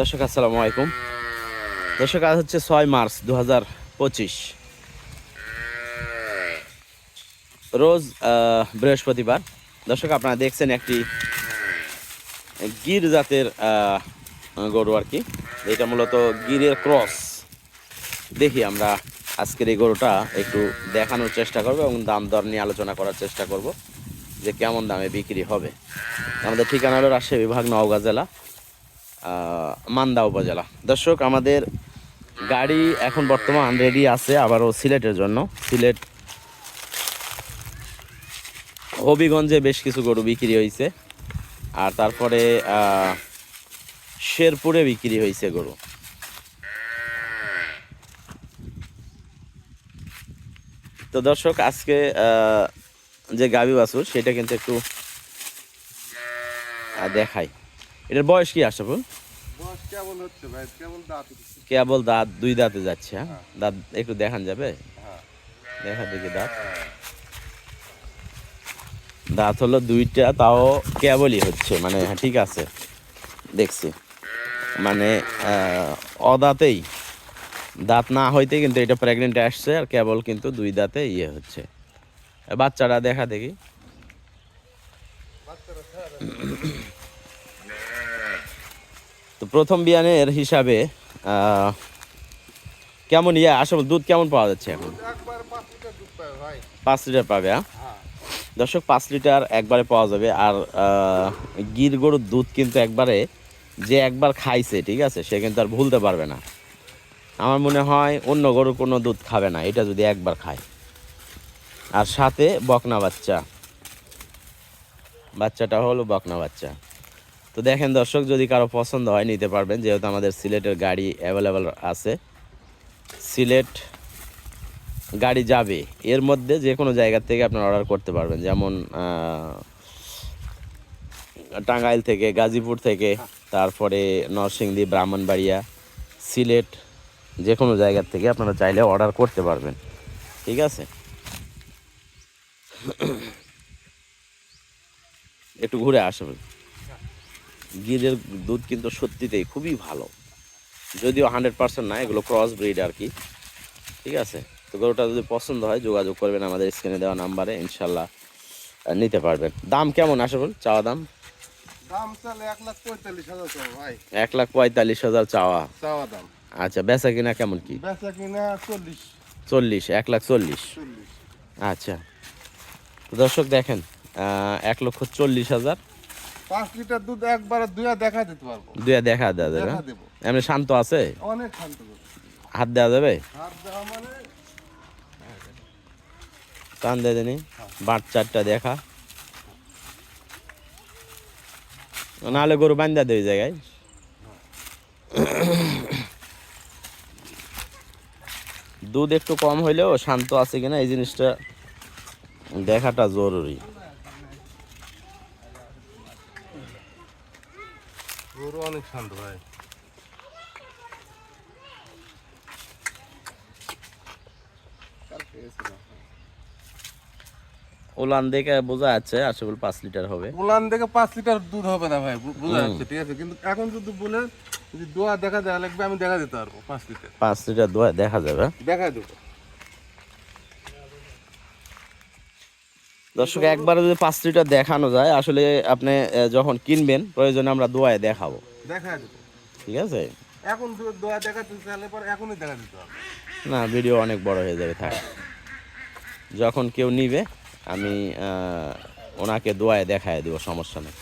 দর্শক, আসসালামু আলাইকুম। দর্শক, আজ হচ্ছে ছয় মার্চ দু হাজার পঁচিশ। রোজ বৃহস্পতিবার। দর্শক, আপনারা দেখছেন একটি গির জাতের গরু আর কি। এটা মূলত গিরের ক্রস। দেখি আমরা আজকের এই গরুটা একটু দেখানোর চেষ্টা করব এবং দাম দর নিয়ে আলোচনা করার চেষ্টা করব যে কেমন দামে বিক্রি হবে। আমাদের ঠিকানা হলো রাজশাহী বিভাগ, নওগাঁ জেলা। মান্দা উপজেলা। দর্শক, আমাদের গাড়ি এখন বর্তমান রেডি আছে, আবারও সিলেটের জন্য। সিলেট হবিগঞ্জে বেশ কিছু গরু বিক্রি হয়েছে। আর তারপরে শেরপুরে বিক্রি হয়েছে গরু। তো দর্শক, আজকে যে গাবি বাছুর, সেটা কিন্তু একটু দেখাই। এটার বয়স কি আসবে কেমন হচ্ছে ভাই কেমন দাঁত কেবল দাঁত দুই দাঁতে যাচ্ছে হ্যাঁ? দাঁত একটু দেখান যাবে? হ্যাঁ। দেখা দেখি দাঁত। দাঁত হলো দুইটা তাও কেবলই হচ্ছে মানে হ্যাঁ ঠিক আছে। দেখছি। মানে অদাঁতেই। দাঁত না হইতে কিন্তু এটা প্রেগনেন্ট আসছে আর কেবল কিন্তু দুই দাঁতে ইয়ে হচ্ছে। বাচ্চাটা দেখা দেখি। তো প্রথম বিয়ানের হিসাবে কেমন ইয়ে আসলে দুধ কেমন পাওয়া যাচ্ছে এখন? পাঁচ লিটার পাবে হ্যাঁ। দর্শক পাঁচ লিটার একবারে পাওয়া যাবে আর গির গরুর দুধ কিন্তু একবারে যে একবার খাইছে ঠিক আছে সে কিন্তু আর ভুলতে পারবে না। আমার মনে হয় অন্য গরুর কোনো দুধ খাবে না এটা যদি একবার খায়। আর সাথে বকনা বাচ্চা। বাচ্চাটা হলো বকনা বাচ্চা। তো দেখেন দর্শক, যদি কারও পছন্দ হয়, নিতে পারবেন। যেহেতু আমাদের সিলেটের গাড়ি অ্যাভেলেবেল আছে। সিলেট গাড়ি যাবে। এর মধ্যে যে কোনো জায়গা থেকে আপনারা অর্ডার করতে পারবেন। যেমন টাঙ্গাইল থেকে, গাজীপুর থেকে, তারপরে নরসিংদী, ব্রাহ্মণবাড়িয়া, সিলেট যে কোনো জায়গার থেকে আপনারা চাইলে অর্ডার করতে পারবেন। ঠিক আছে? একটু ঘুরে আসবেন গিরের দুধ কিন্তু সত্যিতেই খুবই ভালো। যদিও হান্ড্রেড পার্সেন্ট না এগুলো ক্রস ব্রিড আর কি। ঠিক আছে? তো গরুটা যদি পছন্দ হয় যোগাযোগ করবেন আমাদের স্ক্রিনে দেওয়া নাম্বারে ইনশাল্লাহ নিতে পারবেন। দাম কেমন আসবে চাওয়া দাম? এক লাখ পঁয়তাল্লিশ হাজার চাওয়া চাওয়া। দাম। আচ্ছা বেচা কিনা কেমন কি? বেচা কিনা চল্লিশ। চল্লিশ এক লাখ চল্লিশ। আচ্ছা। দর্শক দেখেন এক লক্ষ চল্লিশ হাজার। পাঁচ লিটার দুধ একবারে দুয়া দেখা দিতে পারব। দুয়া দেখা দেওয়া যাবে? দেবো। এমনি শান্ত আছে? অনেক শান্ত হাত দেওয়া যাবে? হাত দেওয়া মানে? টান দিয়ে দেনি। বাট চারটা দেখা। নাহলে গরু বান্ধা দেয় ওই জায়গায়। দুধ একটু কম হইলেও শান্ত আছে কিনা এই জিনিসটা দেখাটা জরুরি। গরু অনেক শান্ত ভাই। ওলান দেখে বোঝা যাচ্ছে আসলে পাঁচ লিটার হবে। উলান থেকে পাঁচ লিটার দুধ হবে না ভাই বোঝা যাচ্ছে ঠিক আছে? কিন্তু এখন যদি বলে যদি দোয়া দেখা দেওয়া লাগবে আমি দেখা দিতে পারব পাঁচ লিটার। পাঁচ লিটার দোয়া দেখা যাবে। দেখা দেবো। দর্শক একবার যদি পাঁচ লিটার দেখানো যায় আসলে আপনি যখন কিনবেন প্রয়োজনে আমরা দোয়ায় দেখাবো। দেখা ঠিক আছে? এখন দোয়া দেখাতে চাইলে পরে এখনই দেখা দিতে হবে। না ভিডিও অনেক বড় হয়ে যাবে থাক। যখন কেউ নিবে আমি ওনাকে দোয়ায় দেখায় দেবো সমস্যা নেই।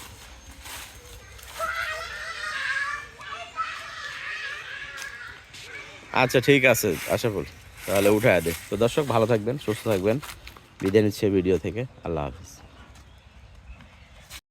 আচ্ছা ঠিক আছে আশা করি। তাহলে উঠায় দে। তো দর্শক ভালো থাকবেন সুস্থ থাকবেন। বিদায় নিচ্ছে ভিডিও থেকে। আল্লাহ হাফিজ।